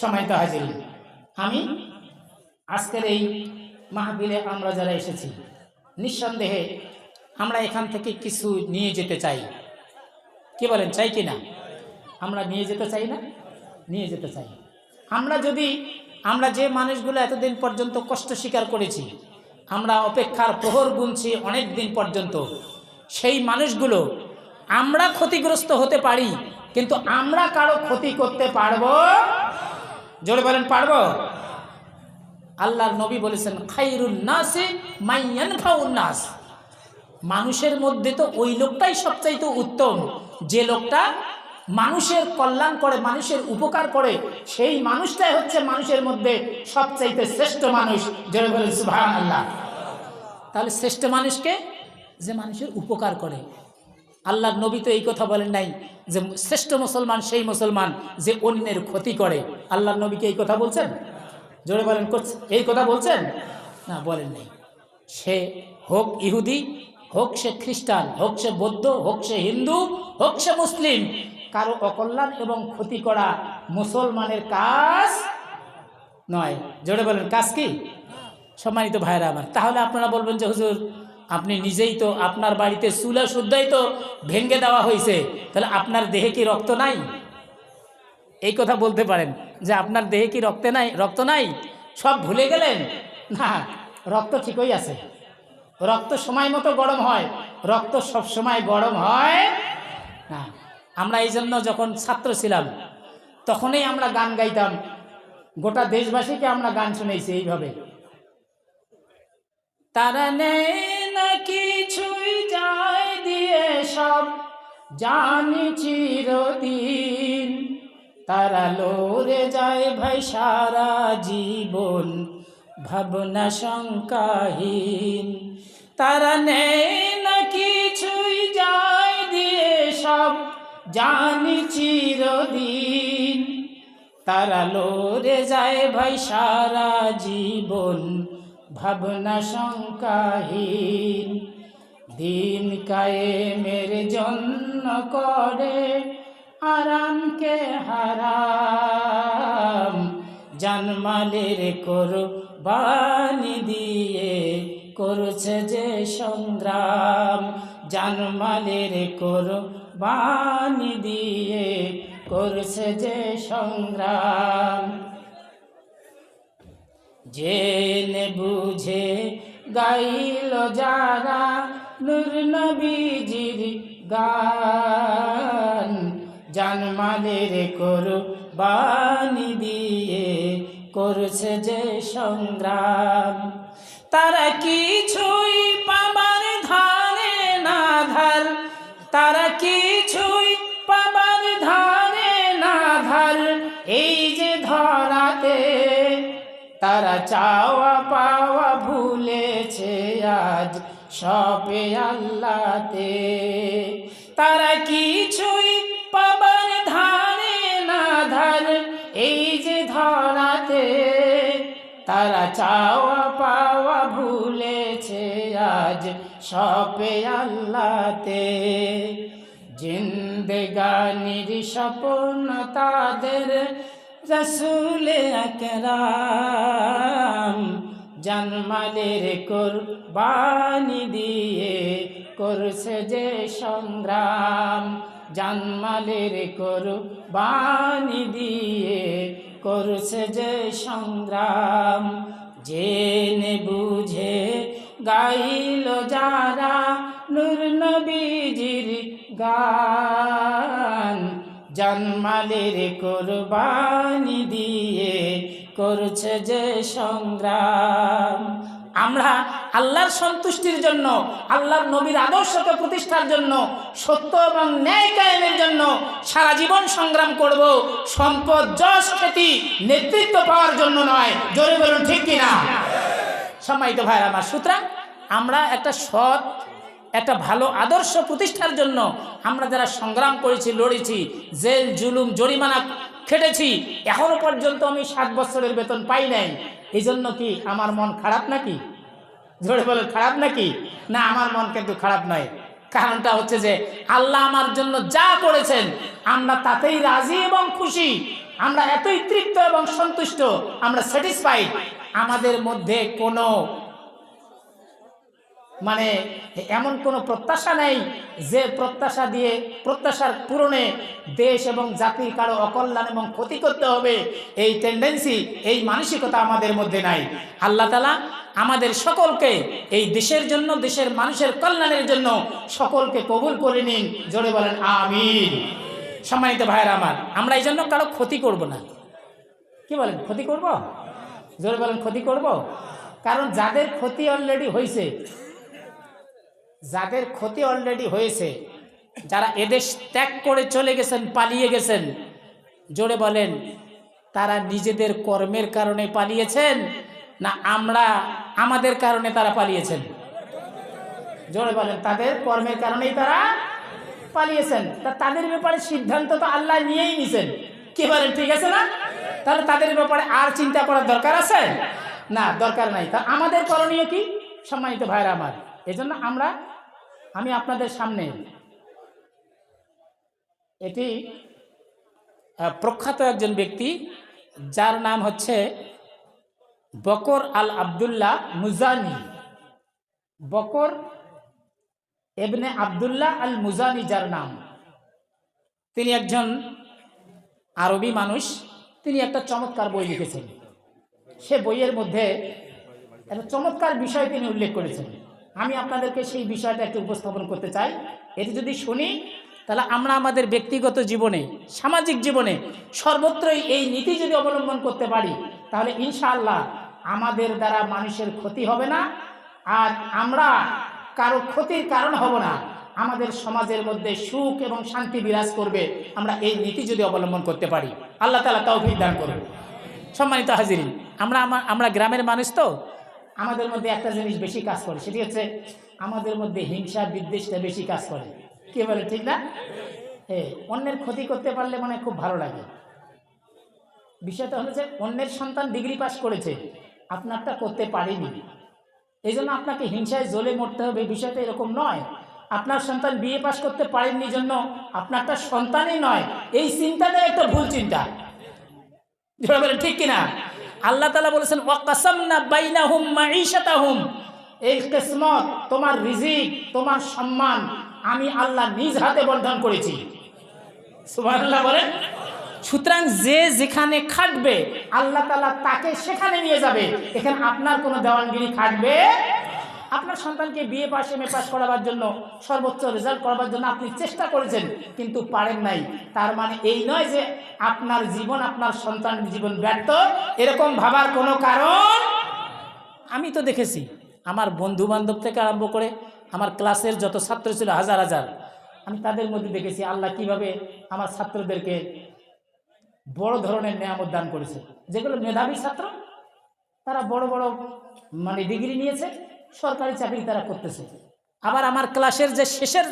সময়ত হাজির। আমি আজকের এই মাহবিলে আমরা যারা এসেছি, নিঃসন্দেহে আমরা এখান থেকে কিছু নিয়ে যেতে চাই। কি বলেন, চাই কি না? আমরা নিয়ে যেতে চাই না? নিয়ে যেতে চাই। আমরা যদি, আমরা যে মানুষগুলো এতদিন পর্যন্ত কষ্ট স্বীকার করেছি, আমরা অপেক্ষার প্রহর গুনছি অনেক দিন পর্যন্ত, সেই মানুষগুলো আমরা ক্ষতিগ্রস্ত হতে পারি, কিন্তু আমরা কারও ক্ষতি করতে পারব জোরে বলেন, পারব? আল্লাহর নবী বলেছেন, খাইরুন নাসে মাইয়ান নাস। মানুষের মধ্যে তো ওই লোকটাই সবচাইতে উত্তম। যে লোকটা মানুষের কল্যাণ করে, মানুষের উপকার করে, সেই মানুষটাই হচ্ছে মানুষের মধ্যে সবচাইতে শ্রেষ্ঠ মানুষ। যেটা বলেন সুভান আল্লাহ তাহলে শ্রেষ্ঠ মানুষকে যে মানুষের উপকার করে আল্লাহর নবী তো এই কথা বলেন নাই যে শ্রেষ্ঠ মুসলমান সেই মুসলমান যে অন্যের ক্ষতি করে। আল্লাহর নবীকে এই কথা বলছেন? জোরে বলেন, করছে। এই কথা বলছেন? না, বলেন নাই। সে হোক ইহুদি, হোক সে খ্রিস্টান, হোক সে বৌদ্ধ, হোক সে হিন্দু, হোক সে মুসলিম, কারও অকল্যাণ এবং ক্ষতি করা মুসলমানের কাজ নয়। জোরে বলেন, কাজ কি? সম্মানিত ভাইরা আমার, তাহলে আপনারা বলবেন যে, হুজুর আপনি নিজেই তো আপনার বাড়িতে চুলা শুদ্ধই তো ভেঙে দেওয়া হয়েছে, তাহলে আপনার দেহে কি রক্ত নাই? এই কথা বলতে পারেন যে আপনার দেহে কি রক্তে নাই? রক্ত নাই? সব ভুলে গেলেন? না, রক্ত ঠিকই আছে। রক্ত সময় মতো গরম হয়, রক্ত সব সময় গরম হয়। না, আমরা এই জন্য যখন ছাত্র ছিলাম, তখনই আমরা গান গাইতাম। গোটা দেশবাসীকে আমরা গান শুনেছি এইভাবে। তারা নেই কিছুই যায় দিয়ে সব জানি চিরদিন তারা লড়ে যায় ভাই সারা জীবন, ভাবনা শঙ্কাহীন। তারা নেই না কিছুই যায় দিয়ে সব জানি চিরদিন তারা লড়ে যায় ভাই সারা জীবন ভাবনা শঙ্কাহীন। দিন কায়েমের জন্য করে আরামকে হারাম। জানমালের করো বাণী দিয়ে করছে যে সংগ্রাম। জানমালের করো বাণী দিয়ে করছে যে সংগ্রাম। জেনে বুঝে গাইল যারা নূর নবীজির গান, জানমালের করো বাণী দিয়ে করছে যে সংগ্রাম। তারা কিছুই পাবার ধারে না ধার, তারা কিছুই পাবার ধারে না ধার, এই যে তারা চাওয়া পাওয়া ভুলেছে আজ সবে আল্লাতে তারা কিছুই পাবার ধারে না ধার এই যে ধরাতে তারা চাওয়া পাওয়া ভুলেছে আজ সবে আল্লাতে জিন্দেগানির স্বপ্ন তাদের রসুল আকরাম জন্মালের কোরবানি দিয়ে করছে যে সংগ্রাম, জন্মালের কোরবানি দিয়ে করছে যে সংগ্রাম। জেনে বুঝে গাইল যারা নূর নবীজির গান জন্মালের কোরবানি দিয়ে করছে যে সংগ্রাম। আমরা আল্লাহর সন্তুষ্টির জন্য, আল্লাহর নবীর আদর্শকে প্রতিষ্ঠার জন্য, সত্য এবং ন্যায় কায়েমের জন্য সারা জীবন সংগ্রাম করব। সম্পদ, যশ, খ্যাতি, নেতৃত্ব পাওয়ার জন্য নয়। জোরে বলুন ঠিক কিনা? সম্মানিত ভাইরা, আমার সুতরাং আমরা একটা সৎ একটা ভালো আদর্শ প্রতিষ্ঠার জন্য আমরা যারা সংগ্রাম করেছি, লড়েছি, জেল, জুলুম, জরিমানা খেটেছি, এখনও পর্যন্ত আমি সাত বছরের বেতন পাই নাই। এই জন্য কি আমার মন খারাপ নাকি? জোরে বলে খারাপ নাকি? না, আমার মন কিন্তু খারাপ নয়। কারণটা হচ্ছে যে আল্লাহ আমার জন্য যা করেছেন, আমরা তাতেই রাজি এবং খুশি। আমরা এতই তৃপ্ত এবং সন্তুষ্ট, আমরা স্যাটিসফাইড আমাদের মধ্যে কোনো মানে এমন কোনো প্রত্যাশা নেই যে প্রত্যাশা দিয়ে প্রত্যাশার পূরণে দেশ এবং জাতির কারও অকল্যাণ এবং ক্ষতি করতে হবে। এই টেন্ডেন্সি এই মানসিকতা আমাদের মধ্যে নাই। আল্লাহ তালা আমাদের সকলকে এই দেশের জন্য, দেশের মানুষের কল্যাণের জন্য সকলকে কবুল করে নিন। জোরে বলেন, আমিন। সম্মানিত ভাইয়ের আমার, আমরা এই জন্য কারও ক্ষতি করব না। কি বলেন, ক্ষতি করব? জোরে বলেন, ক্ষতি করব? কারণ যাদের ক্ষতি অলরেডি হয়েছে যাদের ক্ষতি অলরেডি হয়েছে, যারা এদেশ ত্যাগ করে চলে গেছেন, পালিয়ে গেছেন, জোরে বলেন, তারা নিজেদের কর্মের কারণে পালিয়েছেন না আমরা আমাদের কারণে তারা পালিয়েছেন? জোরে বলেন, তাদের কর্মের কারণেই তারা পালিয়েছেন। তা তাদের ব্যাপারে সিদ্ধান্ত তো আল্লাহ নিয়েই নিছেন। কি বলেন, ঠিক আছে না? তাহলে তাদের ব্যাপারে আর চিন্তা করার দরকার আছে? না, দরকার নাই। তা আমাদের করণীয় কি? সম্মানিত ভাইরা আমার, এজন্য আমরা আমি আপনাদের সামনে এটি প্রখ্যাত একজন ব্যক্তি, যার নাম হচ্ছে বকর আল আবদুল্লাহ মুজানি। বকর এবনে আবদুল্লাহ আল মুজানি যার নাম। তিনি একজন আরবি মানুষ, তিনি একটা চমৎকার বই লিখেছেন। সে বইয়ের মধ্যে একটা চমৎকার বিষয় তিনি উল্লেখ করেছেন। আমি আপনাদেরকে সেই বিষয়টা একটু উপস্থাপন করতে চাই। এটি যদি শুনি, তাহলে আমরা আমাদের ব্যক্তিগত জীবনে, সামাজিক জীবনে সর্বত্রই এই নীতি যদি অবলম্বন করতে পারি, তাহলে ইনশাআল্লাহ আমাদের দ্বারা মানুষের ক্ষতি হবে না, আর আমরা কারও ক্ষতির কারণ হব না। আমাদের সমাজের মধ্যে সুখ এবং শান্তি বিরাজ করবে, আমরা এই নীতি যদি অবলম্বন করতে পারি। আল্লাহ তালা তাও তৌফিক দান করবে সম্মানিত হাজিরিন, আমরা আমরা গ্রামের মানুষ তো আমাদের মধ্যে একটা জিনিস বেশি কাজ করে, সেটি হচ্ছে আমাদের মধ্যে হিংসা, বিদ্বেষটা বেশি কাজ করে। কে বলে, ঠিক না? হ্যাঁ অন্যের ক্ষতি করতে পারলে মানে খুব ভালো লাগে। বিষয়টা হলো যে অন্যের সন্তান ডিগ্রি পাস করেছে, আপনারটা করতে পারেনি। এই জন্য আপনাকে হিংসায় জ্বলে মরতে হবে বিষয়টা এরকম নয়। আপনার সন্তান বিয়ে পাস করতে পারেননি জন্য আপনারটা সন্তানই নয়। এই চিন্তাটাই একটা ভুল চিন্তা। ঠিক কিনা? আল্লাহ তালা বলেছেন ওয়াকাসাম না বাইনা হুম মাঈশাতা হুম এই কিসমত, তোমার রিজিক, তোমার সম্মান আমি আল্লাহ নিজ হাতে বর্ধন করেছি। সুবাহ সুতরাং যে যেখানে খাটবে, আল্লাহ তালা তাকে সেখানে নিয়ে যাবে। এখানে আপনার কোনো দেওয়ানগিরি খাটবে আপনার সন্তানকে BA pass M A pass করাবার জন্য সর্বোচ্চ রেজাল্ট করাবার জন্য আপনি চেষ্টা করেছেন, কিন্তু পারেন নাই। তার মানে এই নয় যে আপনার জীবন, আপনার সন্তান জীবন ব্যর্থ, এরকম ভাবার কোনো কারণ আমি তো দেখেছি। আমার বন্ধু বান্ধব থেকে আরম্ভ করে আমার ক্লাসের যত ছাত্র ছিল, হাজার হাজার, আমি তাদের মধ্যে দেখেছি, আল্লাহ কীভাবে আমার ছাত্রদেরকে বড় ধরনের নিয়ামত দান করেছে। যেগুলো মেধাবী ছাত্র, তারা বড় বড় মানে ডিগ্রি নিয়েছে সরকারি চাকরি তারা করতেছে। আবার আমার ক্লাসের যে শেষের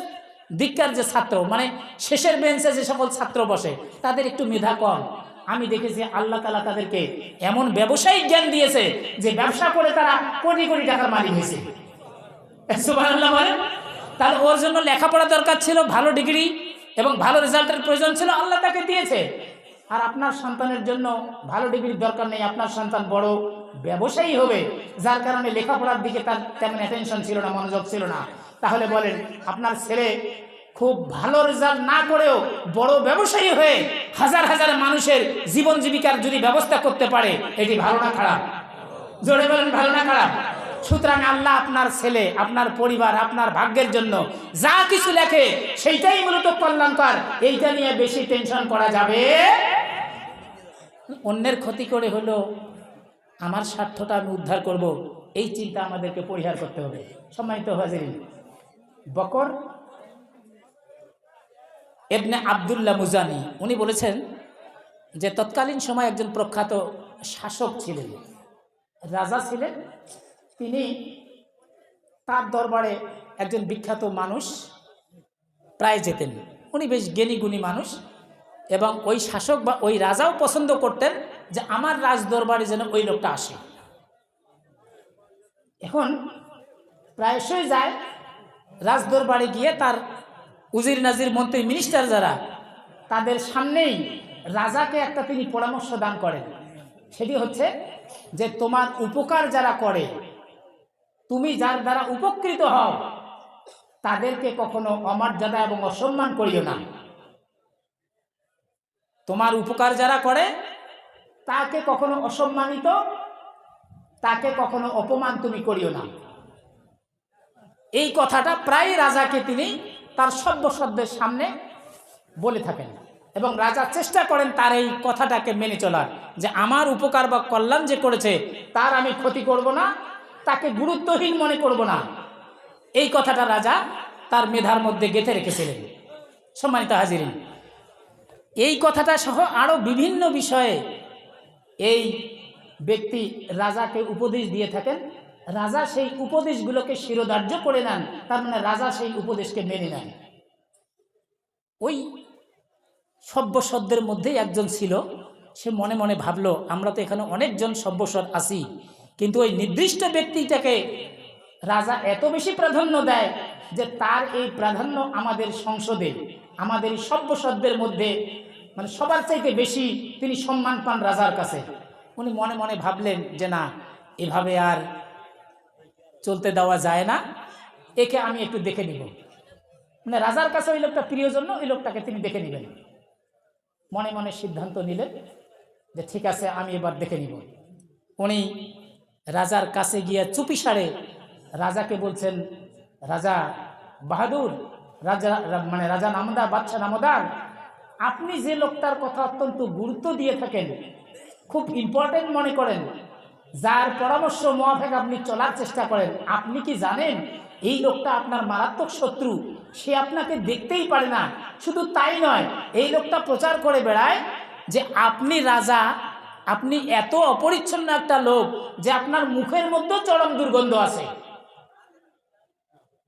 দিককার যে ছাত্র মানে শেষের বেঞ্চে যে সকল ছাত্র বসে, তাদের একটু মেধা কম। আমি দেখেছি আল্লাহ তালা তাদেরকে এমন ব্যবসায়িক জ্ঞান দিয়েছে যে ব্যবসা করে তারা কোটি কোটি টাকার মালিক হয়েছে। তাহলে ওর জন্য লেখাপড়া দরকার ছিল, ভালো ডিগ্রি এবং ভালো রেজাল্টের প্রয়োজন ছিল, আল্লাহ তাকে দিয়েছে। আর আপনার সন্তানের জন্য ভালো ডিগ্রির দরকার নেই, আপনার সন্তান বড় ব্যবসায়ী হবে, যার কারণে লেখাপড়ার দিকে তার তেমন অ্যাটেনশন ছিল না, মনোযোগ ছিল না। তাহলে বলেন, আপনার ছেলে খুব ভালো রেজাল্ট না করেও বড় ব্যবসায়ী হয়ে হাজার হাজার মানুষের জীবন জীবিকার যদি ব্যবস্থা করতে পারে, এটি ভালো না খারাপ? জোরে বলেন, ভালো না খারাপ? সুতরাং আল্লাহ আপনার ছেলে, আপনার পরিবার, আপনার ভাগ্যের জন্য যা কিছু লেখে সেইটাই মূলত কল্যাণকর। এইটা নিয়ে বেশি টেনশন করা যাবে অন্যের ক্ষতি করে হলো আমার স্বার্থটা আমি উদ্ধার করব, এই চিন্তা আমাদেরকে পরিহার করতে হবে। সম্মানিত হাজির বকর এবনে আবদুল্লাহ মুজানি, উনি বলেছেন যে তৎকালীন সময় একজন প্রখ্যাত শাসক ছিলেন। রাজা ছিলেন তিনি তার দরবারে একজন বিখ্যাত মানুষ প্রায় যেতেন। উনি বেশ জ্ঞানী গুণী মানুষ এবং ওই শাসক বা ওই রাজাও পছন্দ করতেন যে আমার রাজ দরবারে যেন ওই লোকটা আসে। এখন প্রায়শই যায় রাজ দরবারে গিয়ে তার উজির নাজির মন্ত্রী মিনিস্টার যারা, তাদের সামনেই রাজাকে একটা তিনি পরামর্শ দান করেন। সেটি হচ্ছে যে তোমার উপকার যারা করে তুমি যার দ্বারা উপকৃত হও, তাদেরকে কখনো অমর্যাদা এবং অসম্মান করিও না। তোমার উপকার যারা করে, তাকে কখনো অসম্মানিত, তাকে কখনো অপমান তুমি করিও না। এই কথাটা প্রায় রাজাকে তিনি তার সভ্যসভ্যের সামনে বলে থাকেন এবং রাজা চেষ্টা করেন তার এই কথাটাকে মেনে চলার যে আমার উপকার বা কল্যাণ যে করেছে, তার আমি ক্ষতি করব না তাকে গুরুত্বহীন মনে করব না। এই কথাটা রাজা তার মেধার মধ্যে গেঁথে রেখেছিলেন। সম্মানিত হাজিরিন, এই কথাটা সহ আরও বিভিন্ন বিষয়ে এই ব্যক্তি রাজাকে উপদেশ দিয়ে থাকেন। রাজা সেই উপদেশগুলোকে শিরোধার্য করে নেন, তার মানে রাজা সেই উপদেশকে মেনে নেন। ওই সভ্যসদের মধ্যেই একজন ছিল। সে মনে মনে ভাবলো, আমরা তো এখানে অনেকজন সভ্যসদ আছি। কিন্তু ওই নির্দিষ্ট ব্যক্তিটাকে রাজা এত বেশি প্রাধান্য দেয় যে তার এই প্রাধান্য আমাদের সংসদে, আমাদের এই সভ্যসদদের মধ্যে মানে সবার চাইতে বেশি তিনি সম্মান পান রাজার কাছে। উনি মনে মনে ভাবলেন যে না, এভাবে আর চলতে দেওয়া যায় না। একে আমি একটু দেখে নিব। মানে রাজার কাছে ওই লোকটা প্রিয় জন্য ওই লোকটাকে তিনি দেখে নেবেন। মনে মনে সিদ্ধান্ত নিলেন যে ঠিক আছে, আমি এবার দেখে নিব। উনি রাজার কাছে গিয়ে চুপি সারে। রাজাকে বলছেন, রাজা বাহাদুর, রাজা মানে রাজা নামদার বাচ্চা নামদার, আপনি যে লোকটার কথা অত্যন্ত গুরুত্ব দিয়ে থাকেন, খুব ইম্পর্টেন্ট মনে করেন, যার পরামর্শ মোয়াফেক আপনি চলার চেষ্টা করেন, আপনি কি জানেন, এই লোকটা আপনার মারাত্মক শত্রু, সে আপনাকে দেখতেই পারে না। শুধু তাই নয়, এই লোকটা প্রচার করে বেড়ায় যে আপনি রাজা আপনি এত অপরিচ্ছন্ন একটা লোক যে আপনার মুখের মধ্যেও চরম দুর্গন্ধ আছে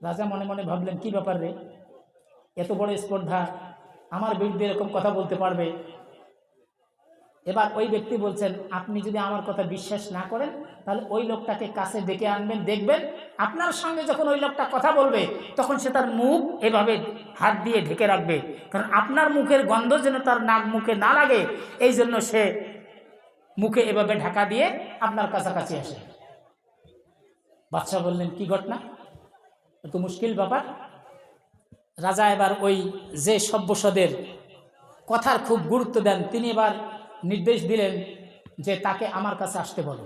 রাজা মনে মনে ভাবলেন, কি ব্যাপার রে? এত বড় স্পর্ধা। আমার বিরুদ্ধে এরকম কথা বলতে পারবে? এবার ওই ব্যক্তি বলছেন, আপনি যদি আমার কথা বিশ্বাস না করেন, তাহলে ওই লোকটাকে কাছে ডেকে আনবেন, দেখবেন আপনার সঙ্গে যখন ওই লোকটা কথা বলবে, তখন সে তার মুখ এভাবে হাত দিয়ে ঢেকে রাখবে। কারণ আপনার মুখের গন্ধ যেন তার নাক মুখে না লাগে, এই জন্য সে মুখে এভাবে ঢাকা দিয়ে আপনার কাছাকাছি আসে। বাদশাহ বললেন, কি ঘটনা? তো মুশকিল ব্যাপার? রাজা এবার ওই যে সভ্যসদের কথার খুব গুরুত্ব দেন, তিনি এবার নির্দেশ দিলেন যে তাকে আমার কাছে আসতে বলো।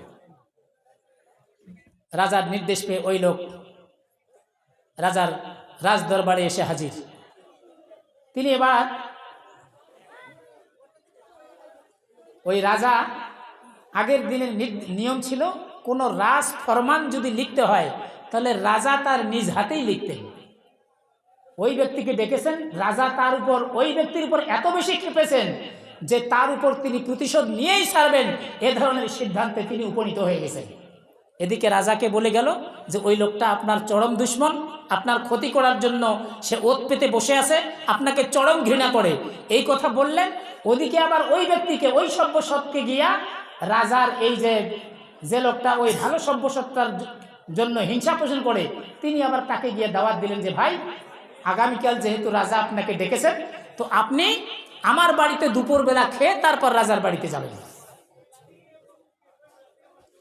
রাজার নির্দেশ পেয়ে ওই লোক রাজার রাজ দরবারে এসে হাজির। তিনি এবার ওই রাজা আগের দিনের নিয়ম ছিল, কোনো রাজ ফরমান যদি লিখতে হয়, তাহলে রাজা তার নিজ হাতেই লিখতেন। ওই ব্যক্তিকে ডেকেছেন রাজা তার উপর, ওই ব্যক্তির উপর এত বেশি খেপেছেন যে তার উপর তিনি প্রতিশোধ নিয়েই ছাড়বেন, এ ধরনের সিদ্ধান্তে তিনি উপনীত হয়ে গেছেন। এদিকে রাজাকে বলে গেল যে, ওই লোকটা আপনার চরম দুশ্মন, আপনার ক্ষতি করার জন্য সে ওত পেতে বসে আছে, আপনাকে চরম ঘৃণা করে। এই কথা বললেন, ওদিকে আবার ওই ব্যক্তিকে, ওই সভ্যসৎকে গিয়া রাজার এই যে যে লোকটা ওই ভালো সভ্যসত্তার জন্য হিংসা পোষণ করে, তিনি আবার তাকে গিয়ে দাওয়াত দিলেন যে, ভাই, আগামীকাল যেহেতু রাজা আপনাকে ডেকেছেন তো আপনি আমার বাড়িতে দুপুরবেলা খেয়ে তারপর রাজার বাড়িতে যাবেন।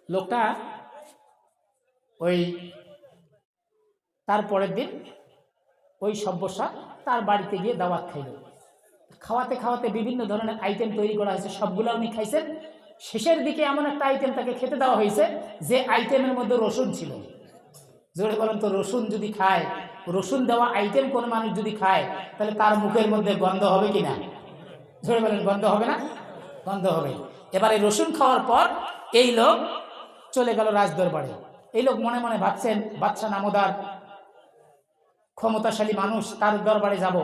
লোকটা ওই তারপরের দিন ওই সভ্যসা তার বাড়িতে গিয়ে দাওয়াত খাইল। খাওয়াতে খাওয়াতে বিভিন্ন ধরনের আইটেম তৈরি করা হয়েছে, সবগুলো উনি খাইছেন। শেষের দিকে এমন একটা আইটেম তাকে খেতে দেওয়া হয়েছে যে আইটেমের মধ্যে রসুন ছিল। জোরে বলেন তো, রসুন যদি খায়, রসুন দেওয়া আইটেম কোনো মানুষ যদি খায়, তাহলে তার মুখের মধ্যে গন্ধ হবে কি না? জোরে বলেন, গন্ধ হবে না? গন্ধ হবে। এবারে রসুন খাওয়ার পর এই লোক চলে গেল রাজদরবারে। এই লোক মনে মনে ভাবছেন বাচ্চা নামদার, ক্ষমতাশালী মানুষ, তার দরবারে যাব।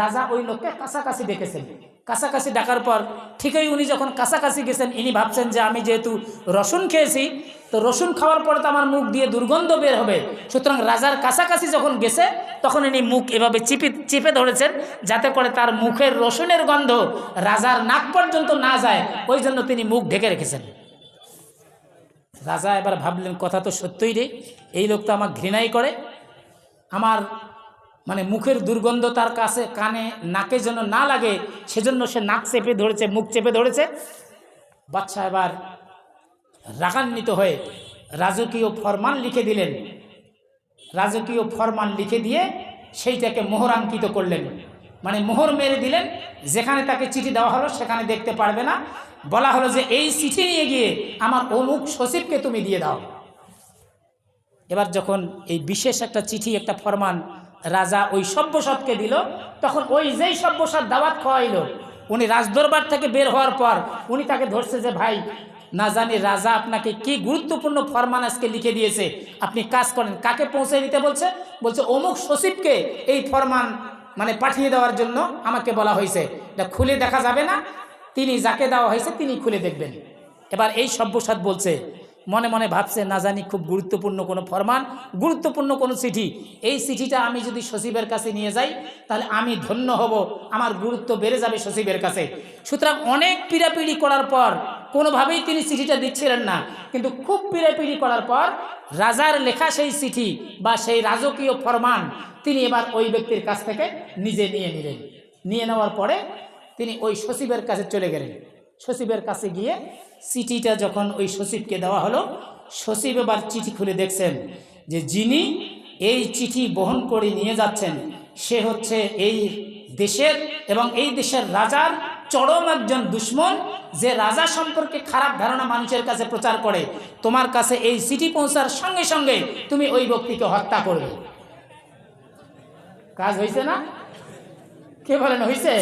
রাজা ওই লোককে কাছাকাছি ডেকেছেন কাছাকাছি ডাকার পর ঠিকই উনি যখন কাছাকাছি গেছেন, ইনি ভাবছেন যে আমি যেহেতু রসুন খেয়েছি, তো রসুন খাওয়ার পরে তো আমার মুখ দিয়ে দুর্গন্ধ বের হবে। সুতরাং রাজার কাছাকাছি যখন গেছে, তখন ইনি মুখ এভাবে চিপে চিপে ধরেছেন যাতে করে তার মুখের রসুনের গন্ধ রাজার নাক পর্যন্ত না যায়। ওই জন্য তিনি মুখ ঢেকে রেখেছেন। রাজা এবার ভাবলেন, কথা তো সত্যই রে, এই লোক তো আমার ঘৃণাই করে। আমার মানে মুখের দুর্গন্ধ তার কাছে, কানে, নাকে যেন না লাগে, সেজন্য সে নাক চেপে ধরেছে, মুখ চেপে ধরেছে। বাচ্চা এবার রাগান্বিত হয়ে রাজকীয় ফরমান লিখে দিলেন। রাজকীয় ফরমান লিখে দিয়ে সেইটাকে মোহরাঙ্কিত করলেন। মানে মোহর মেরে দিলেন, যেখানে তাকে চিঠি দেওয়া হলো সেখানে দেখতে পারবে না। বলা হলো যে, এই চিঠি নিয়ে গিয়ে আমার অমুক সচিবকে তুমি দিয়ে দাও। এবার যখন এই বিশেষ একটা চিঠি, একটা ফরমান রাজা ওই সভ্যসাদকে দিল। তখন ওই যেই সভ্যসাদ দাওয়াত খাওয়াইলো, উনি রাজদরবার থেকে বের হওয়ার পর উনি তাকে ধরছে যে, ভাই, না জানি রাজা আপনাকে কি গুরুত্বপূর্ণ ফরমান আজকে লিখে দিয়েছে। আপনি কাজ করেন। কাকে পৌঁছে দিতে বলছে? বলছে, অমুক সচিবকে এই ফরমান মানে পাঠিয়ে দেওয়ার জন্য আমাকে বলা হয়েছে। এটা খুলে দেখা যাবে না। তিনি যাকে দেওয়া হয়েছে তিনি খুলে দেখবেন। এবার এই সভ্যসাদ বলছে মনে মনে ভাবছে না জানি খুব গুরুত্বপূর্ণ কোনো ফরমান, গুরুত্বপূর্ণ কোনো চিঠি। এই চিঠিটা আমি যদি সচিবের কাছে নিয়ে যাই, তাহলে আমি ধন্য হব, আমার গুরুত্ব বেড়ে যাবে সচিবের কাছে। সুতরাং অনেক পীড়াপিড়ি করার পর, কোনোভাবেই তিনি চিঠিটা দিচ্ছিলেন না, কিন্তু খুব পীড়াপিড়ি করার পর, রাজার লেখা সেই চিঠি বা সেই রাজকীয় ফরমান তিনি এবার ওই ব্যক্তির কাছ থেকে নিজে নিয়ে নিলেন। নিয়ে নেওয়ার পরে তিনি ওই সচিবের কাছে চলে গেলেন। সচিবের কাছে গিয়ে চিঠিটা যখন ওই সচিবকে দেওয়া হলো, সচিব এবার চিঠি খুলে দেখছেন যে যিনি এই চিঠি বহন করে নিয়ে যাচ্ছেন, সে হচ্ছে এই দেশের এবং এই দেশের রাজার চরম একজন দুশ্মন, যে রাজা সম্পর্কে খারাপ ধারণা মানুষের কাছে প্রচার করে। তোমার কাছে এই চিঠি পৌঁছার সঙ্গে সঙ্গে তুমি ওই ব্যক্তিকে হত্যা করবে। কাজ হয়েছে না? কে বলেন হয়েছে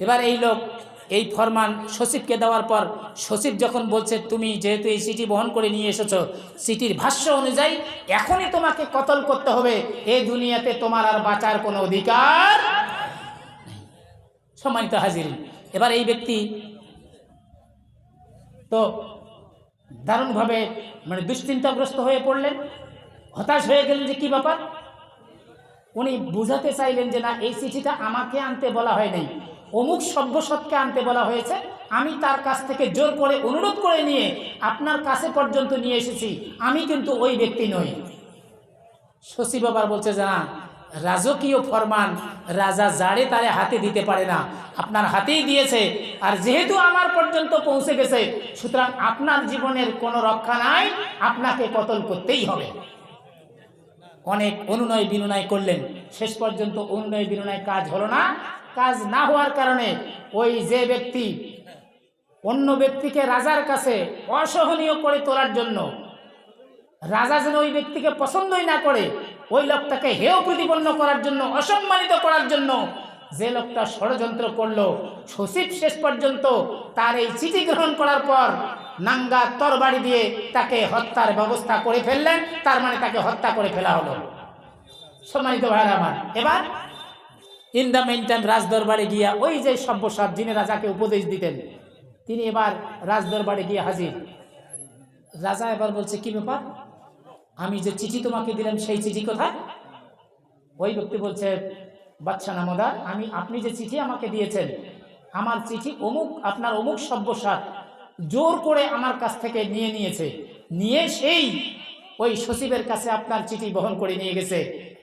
এবার এই লোক এই ফরমান সচিবকে দেওয়ার পর সচিব যখন বলছে, তুমি যেহেতু এই সিটি বহন করে নিয়ে এসেছ, সিটির ভাষ্য অনুযায়ী এখনই তোমাকে কতল করতে হবে। এই দুনিয়াতে তোমার আর বাঁচার কোনো অধিকার সম্মানিত হাজির এবার এই ব্যক্তি তো দারুণভাবে মানে দুশ্চিন্তাগ্রস্ত হয়ে পড়লেন, হতাশ হয়ে গেলেন যে কি ব্যাপার? উনি বুঝাতে চাইলেন যে, না, এই চিঠিটা আমাকে আনতে বলা হয় নাই। অমুক সভ্যসৎকে আনতে বলা হয়েছে, আমি তার কাছ থেকে জোর করে অনুরোধ করে নিয়ে আপনার কাছে পর্যন্ত নিয়ে এসেছি, আমি কিন্তু ওই ব্যক্তি নই। শশী বাবার বলছে যে না রাজকীয় ফরমান রাজা জাড়ে তারে হাতে দিতে পারে না, আপনার হাতেই দিয়েছে, আর যেহেতু আমার পর্যন্ত পৌঁছে গেছে, সুতরাং আপনার জীবনের কোনো রক্ষা নাই, আপনাকে কতল করতেই হবে। অনেক অনুনয় বিনয় করলেন, শেষ পর্যন্ত অনুনয় বিনয় কাজ হলো না কাজ না হওয়ার কারণে ওই যে ব্যক্তি অন্য ব্যক্তিকে রাজার কাছে অসহনীয় করে তোলার জন্য রাজা যেন ওই ব্যক্তিকে পছন্দই না করে, ওই লোকটাকে হেয় প্রতিপন্ন করার জন্য, অসম্মানিত করার জন্য যে লোকটা ষড়যন্ত্র করল, সচিব শেষ পর্যন্ত তার এই চিঠি গ্রহণ করার পর নাঙ্গা তরবারি দিয়ে তাকে হত্যার ব্যবস্থা করে ফেললেন, তার মানে তাকে হত্যা করে ফেলা হলো। সম্মানিত ভাইরা আমার, এবার ইন দ্য মেন রাজদরবারে গিয়া ওই যে সভ্যসাদ যিনি রাজাকে উপদেশ দিতেন, তিনি এবার রাজদরবারে গিয়ে হাজির। রাজা এবার বলছে, কি ব্যাপার? আমি যে চিঠি তোমাকে দিলাম, সেই চিঠি কোথায়? ওই ব্যক্তি বলছে, বাচ্চা নামদার আমি, আপনি যে চিঠি আমাকে দিয়েছেন, আমার চিঠি অমুক, আপনার অমুক সভ্যসাদ জোর করে আমার কাছ থেকে নিয়ে নিয়েছে। নিয়ে সেই ওই সচিবের কাছে আপনার চিঠি বহন করে নিয়ে গেছে।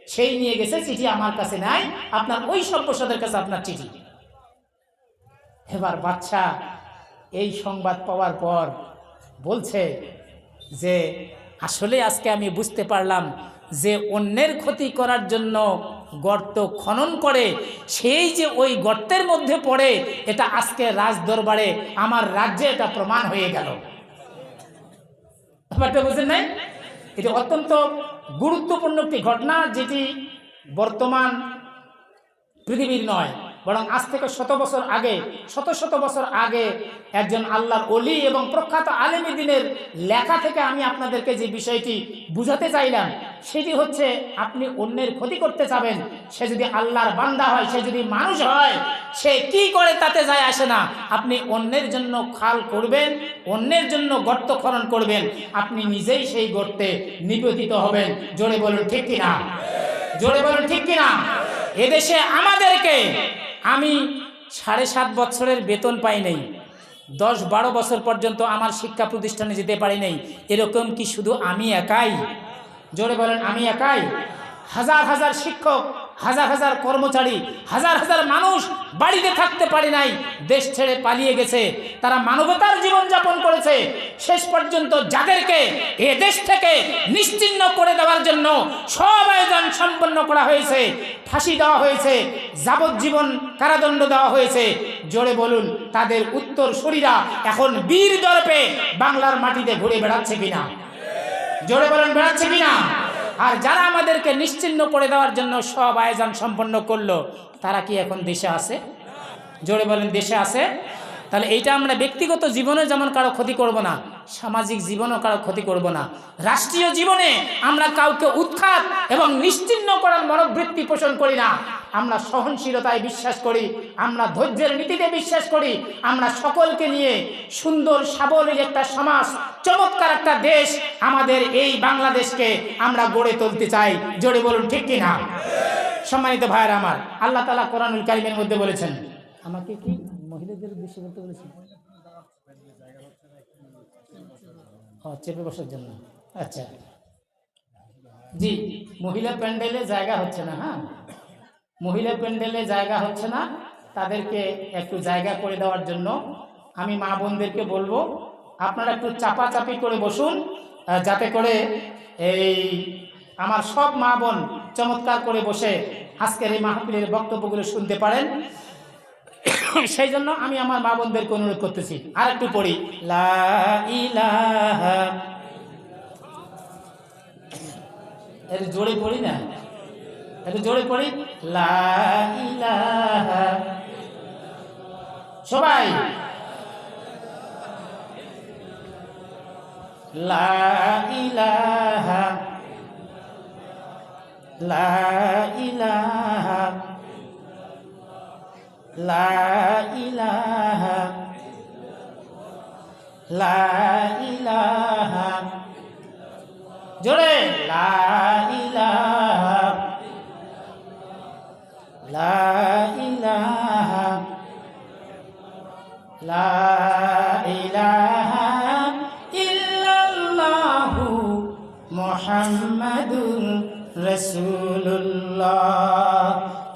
সেই নিয়ে গেছে চিঠি আমার কাছে নাই, আপনার ওই সভ্যসাদের কাছে আপনার চিঠি। এবার বাচ্চা এই সংবাদ পাওয়ার পর বলছে যে, আসলে আজকে আমি বুঝতে পারলাম যে অন্যের ক্ষতি করার জন্য গর্ত খনন করে, সেই যে ওই গর্তের মধ্যে পড়ে, এটা আজকে রাজদরবারে আমার রাজ্যে এটা প্রমাণ হয়ে গেল। ব্যাপারটা বুঝলেন নাই? এটি অত্যন্ত গুরুত্বপূর্ণ একটি ঘটনা যেটি বর্তমান পৃথিবীর নয়। বরং আজ থেকে শত বছর আগে, শত শত বছর আগে একজন আল্লাহর অলি এবং প্রখ্যাত আলেমী দিনের লেখা থেকে আমি আপনাদেরকে যে বিষয়টি বুঝাতে চাইলাম, সেটি হচ্ছে আপনি অন্যের ক্ষতি করতে চাবেন, সে যদি আল্লাহর বান্দা হয়, সে যদি মানুষ হয়, সে কি করে তাতে যায় আসে না? আপনি অন্যের জন্য খাল করবেন, অন্যের জন্য গর্ত খনন করবেন, আপনি নিজেই সেই গর্তে নিবেদিত হবেন। জোরে বলুন, ঠিক কিনা? জোরে বলুন, ঠিক কিনা? এদেশে আমাদেরকে আমি সাড়ে সাত বছরের বেতন পাই নাই। দশ বারো বছর পর্যন্ত আমার শিক্ষা প্রতিষ্ঠানে যেতে পারি নাই। এরকম কি শুধু আমি একাই? জোরে বলেন, আমি একাই? হাজার হাজার শিক্ষক হাজার হাজার কর্মচারী, হাজার হাজার মানুষ বাড়িতে থাকতে পারে নাই, দেশ ছেড়ে পালিয়ে গেছে। তারা মানবতার জীবনযাপন করেছে। শেষ পর্যন্ত যাদেরকে এ দেশ থেকে নিশ্চিহ্ন করে দেওয়ার জন্য সব আয়োজন সম্পন্ন করা হয়েছে। ফাঁসি দেওয়া হয়েছে। যাবজ্জীবন কারাদণ্ড দেওয়া হয়েছে। জোরে বলুন, তাদের উত্তর শরীরা এখন বীর দর্পে বাংলার মাটিতে ঘুরে বেড়াচ্ছে কিনা? জোরে বলেন, বেড়াচ্ছে কিনা? আর যারা আমাদেরকে নিশ্চিন্ন করে দেওয়ার জন্য সব আয়োজন সম্পন্ন করল, তারা কি এখন দেশে আছে? জোরে বলেন, দেশে আছে? তাহলে এইটা আমরা ব্যক্তিগত জীবনে যেমন কারও ক্ষতি করব না, সামাজিক জীবনেও কারও ক্ষতি করব না। রাষ্ট্রীয় জীবনে আমরা কাউকে উৎখাত এবং নিশ্চিন্ন করার মনোবৃত্তি পোষণ করি না। আমরা সহনশীলতায় বিশ্বাস করি, আমরা ধৈর্যের নীতিতে বিশ্বাস করি, আমরা সকলকে নিয়ে সুন্দর, সাবলীল একটা সমাজ, চমৎকার একটা দেশ আমাদের এই বাংলাদেশকে আমরা গড়ে তুলতে চাই। জোরে বলুন, ঠিক কিনা? সম্মানিত ভাইয়ের আমার, আল্লাহ তালা কোরআনুল কারিমের মধ্যে বলেছেন, আমাকে কি মহিলাদের উদ্দেশ্যে বলতে বলেছেন ও চেপে বসার জন্য। আচ্ছা। জি, মহিলা প্যান্ডেলে জায়গা হচ্ছে না হ্যাঁ? মহিলা প্যান্ডেলে জায়গা হচ্ছে না, তাদেরকে একটু জায়গা করে দেওয়ার জন্য আমি মা বোনদেরকে বলব, আপনারা একটু চাপাচাপি করে বসুন যাতে করে এই আমার সব মা বোন চমৎকার করে বসে আজকের এই মাহফিলের বক্তব্যগুলো শুনতে পারেন। সেই জন্য আমি আমার মা বোনদেরকে অনুরোধ করতেছি আর একটু পড়ি। লা জোরে পড়ি না? একটু জোরে পড়ি। লা ইলাহা সবাই। লা ইলাহা লা ইলাহা লা ইলাহা লা ইলাহা জোরে লা ইলাহা লা ইলাহা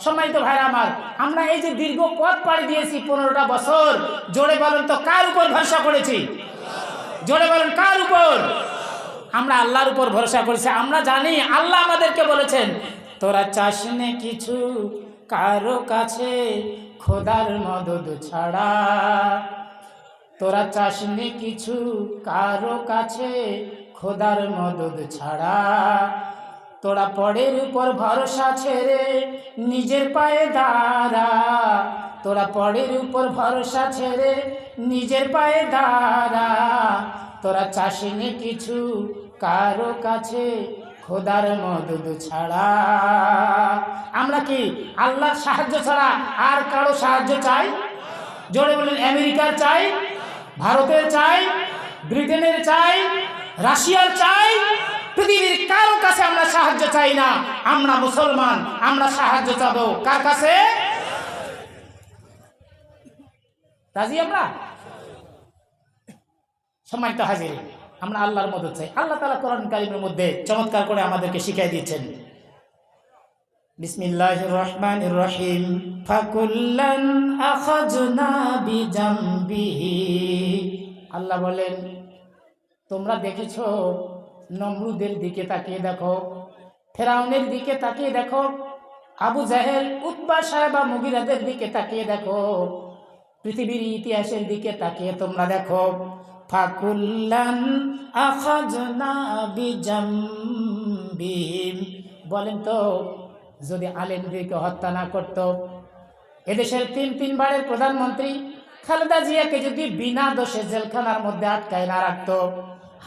সম্মানিত ভাইরা আমার, আমরা এই যে দীর্ঘ পথ পাড়ি দিয়েছি পনেরোটা বছর, জোরে বলেন তো কার উপর ভরসা করেছি? জোরে বলেন কার উপর? আমরা আল্লাহর উপর ভরসা করেছি। আমরা জানি আল্লাহ আমাদেরকে বলেছেন, তোরা চাস নে কিছু কারও কাছে খোদার মদদ ছাড়া। তোরা চাস নে কিছু কারও কাছে খোদার মদদ ছাড়া। তোরা পরের উপর ভরসা ছেড়ে নিজের পায়ে দাঁড়া। তোরা পরের উপর ভরসা ছেড়ে নিজের পায়ে দাঁড়া। তোরা চাষিনি কিছু কারও কাছে খোদার মদদ ছাড়া। আমরা কি আল্লাহর সাহায্য ছাড়া আর কারও সাহায্য চাই? জোরে বলেন, আমেরিকার চাই? ভারতের চাই? ব্রিটেনের চাই? রাশিয়ার চাই? পৃথিবীর কারও কাছে আমরা সাহায্য চাই না। আমরা মুসলমান, আমরা সাহায্য চাবো। কার কাছে? রাজি আমরা? সম্মানিত হাজির, আমরা আল্লাহর মদত চাই। আল্লাহ তালা কোরআন কারিমের মধ্যে চমৎকার করে আমাদেরকে শিখাই দিয়েছেন। বিসমিল্লাহ রহমান রহিম। ফাকুল্লান আখাজনা বিজাম্বিহি। আল্লাহ বলেন, তোমরা দেখেছ নমরুদের দিকে তাকিয়ে দেখো। ফেরাউনের দিকে তাকিয়ে দেখো। আবু জাহেল উৎবা সাহেবা মুগিরাদের দিকে তাকিয়ে দেখো। পৃথিবীর ইতিহাসের দিকে তাকিয়ে তোমরা দেখো। ফাকুল্লান বলেন তো, যদি আলেমদেরকে হত্যা না করত? এদেশের তিন তিনবারের প্রধানমন্ত্রী খালেদা জিয়াকে যদি বিনা দোষে জেলখানার মধ্যে আটকায় না রাখত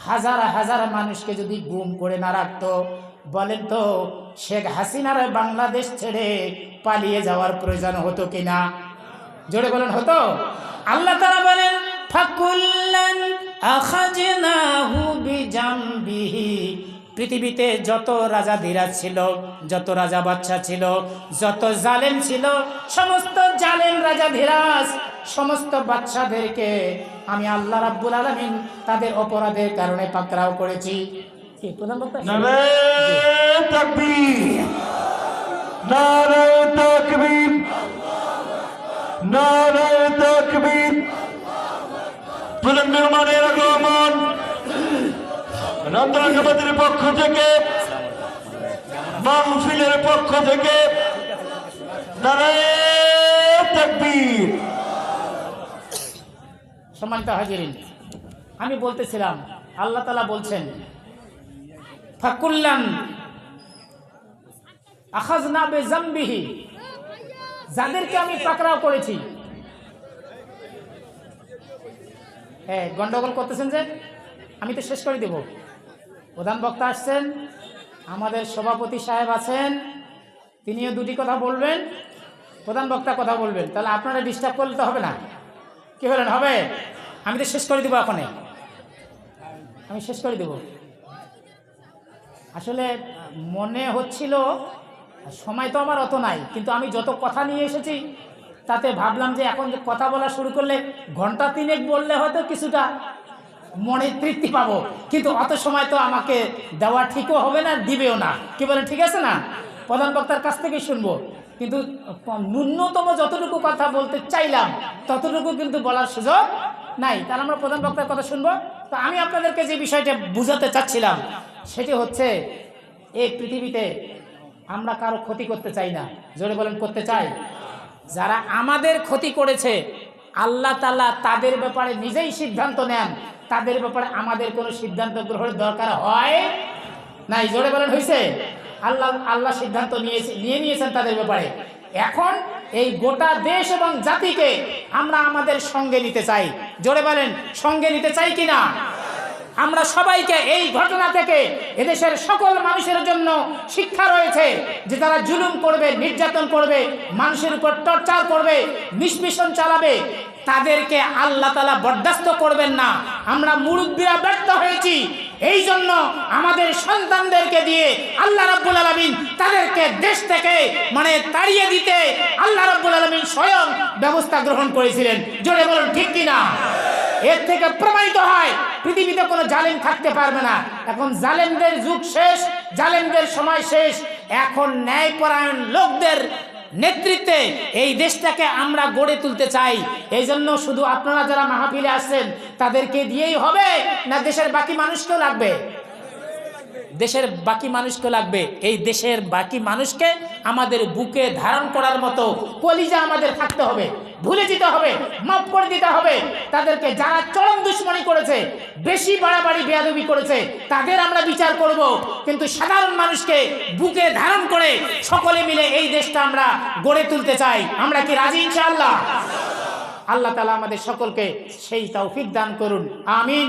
হাজার হাজার মানুষকে যদি গুম করে না রাখত, বলেন তো, শেখ হাসিনার বাংলাদেশ ছেড়ে পালিয়ে যাওয়ার প্রয়োজন হতো কিনা? জোরে বলেন, হতো? আল্লাহ তারা বলেন, ফাকুল্লান পৃথিবীতে যত রাজা ধীরাজ ছিল, যত রাজা বাচ্চা ছিল, যত জালেম ছিল, সমস্ত জালেম রাজা ধীরাজ সমস্ত বাচ্চাদেরকে আমি আল্লাহ রাব্বুল আলামিন তাদের অপরাধের কারণে পাকড়াও করেছি। কি প্রধান বক্তা? নারে তাকবীর। নারায় তাকবীর। নারায় তাকবীর। তুলেন মেহমানের আগমন। নন্দনকাবাদের পক্ষ থেকে, মাহফিলের পক্ষ থেকে নারায় তাকবীর। সম্মানিত হাজিরিন, আমি বলতেছিলাম, আল্লাহ তালা বলছেন, ফাকুল্লান আখাজ না বে জাম্বিহি যাদেরকে আমি পাকড়াও করেছি। হ্যাঁ গন্ডগোল করতেছেন যে, আমি তো শেষ করে দেব। প্রধান বক্তা আসছেন, আমাদের সভাপতি সাহেব আছেন, তিনিও দুটি কথা বলবেন, প্রধান বক্তা কথা বলবেন, তাহলে আপনারা ডিস্টার্ব করলে তো হবে না। কি হলেন হবে? আমি তো শেষ করে দেবো এখনে আমি শেষ করে দেব। আসলে মনে হচ্ছিল, সময় তো আমার অত নাই, কিন্তু আমি যত কথা নিয়ে এসেছি, তাতে ভাবলাম যে এখন কথা বলা শুরু করলে ঘণ্টা তিনেক বললে হয়তো কিছুটা মনে তৃপ্তি পাবো। কিন্তু অত সময় তো আমাকে দেওয়া ঠিকও হবে না, দিবেও না। কি বলেন ঠিক আছে না? প্রধান বক্তার কাছ থেকে শুনব। কিন্তু ন্যূনতম যতটুকু কথা বলতে চাইলাম, ততটুকু কিন্তু বলার সুযোগ নাই। তাহলে আমরা প্রধান বক্তার কথা শুনব। তো আমি আপনাদেরকে যে বিষয়টা বুঝাতে চাচ্ছিলাম, সেটি হচ্ছে এই পৃথিবীতে আমরা কারও ক্ষতি করতে চাই না। জোরে বলেন, করতে চাই। যারা আমাদের ক্ষতি করেছে, আল্লাহ তালা তাদের ব্যাপারে নিজেই সিদ্ধান্ত নেন। তাদের ব্যাপারে আমাদের কোনো সিদ্ধান্ত গ্রহণের দরকার হয় নাই। জোরে বলেন হয়েছে আল্লাহ আল্লাহ সিদ্ধান্ত নিয়েছে, নিয়ে নিয়েছেন তাদের ব্যাপারে। এখন এই গোটা দেশ এবং জাতিকে আমরা আমাদের সঙ্গে নিতে চাই। জোরে বলেন, সঙ্গে নিতে চাই কি না আমরা সবাইকে এই ঘটনা থেকে এদেশের সকল মানুষের জন্য শিক্ষা রয়েছে যে তারা জুলুম করবে, নির্যাতন করবে, মানুষের উপর টর্চার করবে, নিষ্পিষণ চালাবে তাদেরকে আল্লাহ তালা বরদাস্ত করবেন না। আমরা মুরব্বীরা ব্যর্থ হয়েছি। এই জন্য আমাদের সন্তানদেরকে দিয়ে আল্লাহ রাব্বুল আলমিন তাদেরকে দেশ থেকে মানে তাড়িয়ে দিতে আল্লাহ রাব্বুল আলমিন স্বয়ং ব্যবস্থা গ্রহণ করেছিলেন। জোরে বলুন, ঠিক কিনা? এর থেকে প্রমাণিত হয়, পৃথিবীতে কোনো জালেম থাকতে পারবে না। এখন জালেমদের যুগ শেষ, জালেমদের সময় শেষ। এখন ন্যায়পরায়ণ লোকদের নেতৃত্বে এই দেশটাকে আমরা গড়ে তুলতে চাই। এই জন্য শুধু আপনারা যারা মাহফিলে আসছেন, তাদেরকে দিয়েই হবে না দেশের বাকি মানুষকেও লাগবে? দেশের বাকি মানুষকে লাগবে। এই দেশের বাকি মানুষকে আমাদের বুকে ধারণ করার মতো কলিজা আমাদের থাকতে হবে। ভুলে যেতে হবে, মাফ করে দিতে হবে। তাদেরকে যারা চরম দুশ্মনী করেছে, বেশি বাড়াবাড়ি, বেয়াদবি করেছে, তাদের আমরা বিচার করব। কিন্তু সাধারণ মানুষকে বুকে ধারণ করে সকলে মিলে এই দেশটা আমরা গড়ে তুলতে চাই। আমরা কি রাজি, ইনশাআল্লাহ? আল্লাহ তালা আমাদের সকলকে সেই তৌফিক দান করুন। আমিন।